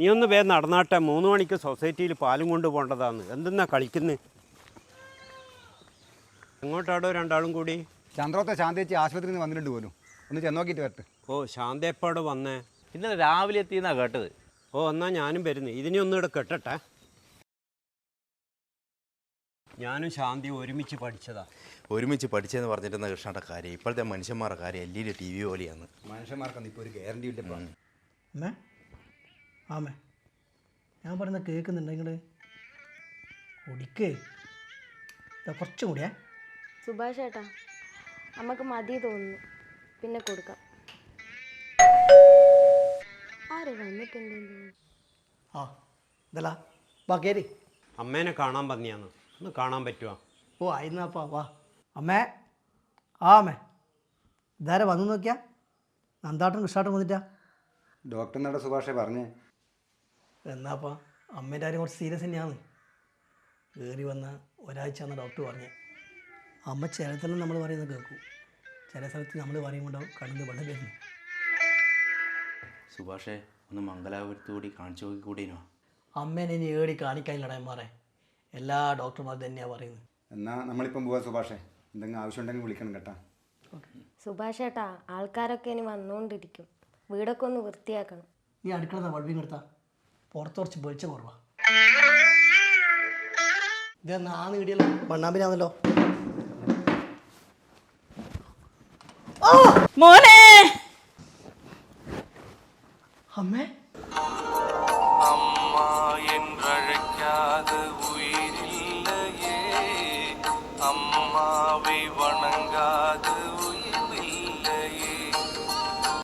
നീ ഒന്ന് വേ നടന്നാട്ടെ. മൂന്ന് മണിക്ക് സൊസൈറ്റിയിൽ പാലും കൊണ്ട് പോകേണ്ടതാണ് എന്തെന്നാ കളിക്കുന്നത് എങ്ങോട്ടാടോ രണ്ടാളും കൂടി? ചന്ദ്രോത്തെ ശാന്തേച്ചി ആശുപത്രിയിൽ നിന്ന് വന്നിട്ടുണ്ട് പോലും. ഒന്ന് ചെന്ന് നോക്കിയിട്ട് വരട്ടെ. ഓ ശാന്തേപ്പാട് വന്നേ? ഇന്നലെ രാവിലെ എത്തിയെന്നാ കേട്ടത്. ഓ എന്നാ ഞാനും വരുന്നു. ഇതിനെ ഒന്നും ഇവിടെ കെട്ടട്ടെ. ഞാനും ശാന്തി ഒരുമിച്ച് പഠിച്ചതാ. ഒരുമിച്ച് പഠിച്ചെന്ന് പറഞ്ഞിരുന്ന കൃഷ്ണയുടെ കാര്യം? ഇപ്പോഴത്തെ മനുഷ്യന്മാരുടെ കാര്യം എല്ലാ ടി വി പോലെയാണ്. മനുഷ്യന്മാർക്കൊന്നും ഇപ്പോൾ ഒരു ഗ്യാരണ്ടി ഇല്ല ആമേ ഞാൻ പറയുന്ന കേൾക്കുന്നുണ്ട് നിങ്ങൾ കുടിക്കേ ഇതാ കുറച്ചും കൂടിയേ. സുഭാഷ് ഏട്ടാ നമുക്ക് മതി തോന്നുന്നു. പിന്നെ കൊടുക്കാം. ആരെ വന്നിട്ടുണ്ടെന്ന്? ആ ഇതല്ല. വാ കയറി അമ്മേനെ കാണാൻ പന്നിയാന്ന് ഒന്ന് കാണാൻ പറ്റുമോ ഓ ആയിരുന്നാപ്പാ വാ അമ്മേ ആ അമ്മേ ഇതാരെ വന്നു നോക്കിയാ? നന്ദാട്ടൻ കൃഷ്ണാട്ടൻ വന്നിട്ടാ? ഡോക്ടർ നട സുഭാഷേ പറഞ്ഞേ. എന്നാപ്പാ അമ്മേന്റെ കാര്യം കുറച്ച് സീരിയസ് തന്നെയാണ്. കയറി വന്ന ഒരാഴ്ച എന്ന ഡോക്ടർ പറഞ്ഞ്. അമ്മ ചില സ്ഥലം നമ്മൾ പറയുന്നത് കേൾക്കും. ചില സ്ഥലത്ത് നമ്മൾ പറയുമ്പോൾ കണ്ണിന് വെള്ളം വരുന്നു സുഭാഷേ ഒന്ന് മംഗലാപുരത്ത് കൂടി കാണിച്ചു നോക്കി കൂടിനോ? അമ്മേനെ ഇനി ഏടി കാണിക്കാനില്ലടാ മാറേ എല്ലാ ഡോക്ടർമാർ തന്നെയാണ് പറയുന്നത്. എന്നാൽ നമ്മളിപ്പം പോവാം സുഭാഷേ. എന്തെങ്കിലും ആവശ്യം ഉണ്ടെങ്കിൽ വിളിക്കണം കേട്ടാ. സുഭാഷ് ഏട്ടാ ആൾക്കാരൊക്കെ ഇനി വന്നുകൊണ്ടിരിക്കും വീടൊക്കെ ഒന്ന് വൃത്തിയാക്കണം. നീ അടുക്കള വഴുവിങ് എടുത്താ. പുറത്ത് കുറച്ച് വെളിച്ചം കുറവാ ഇത് ആ ആണല്ലോ മണ്ണാമ്പിനാണല്ലോ മോനെ! അമ്മേ!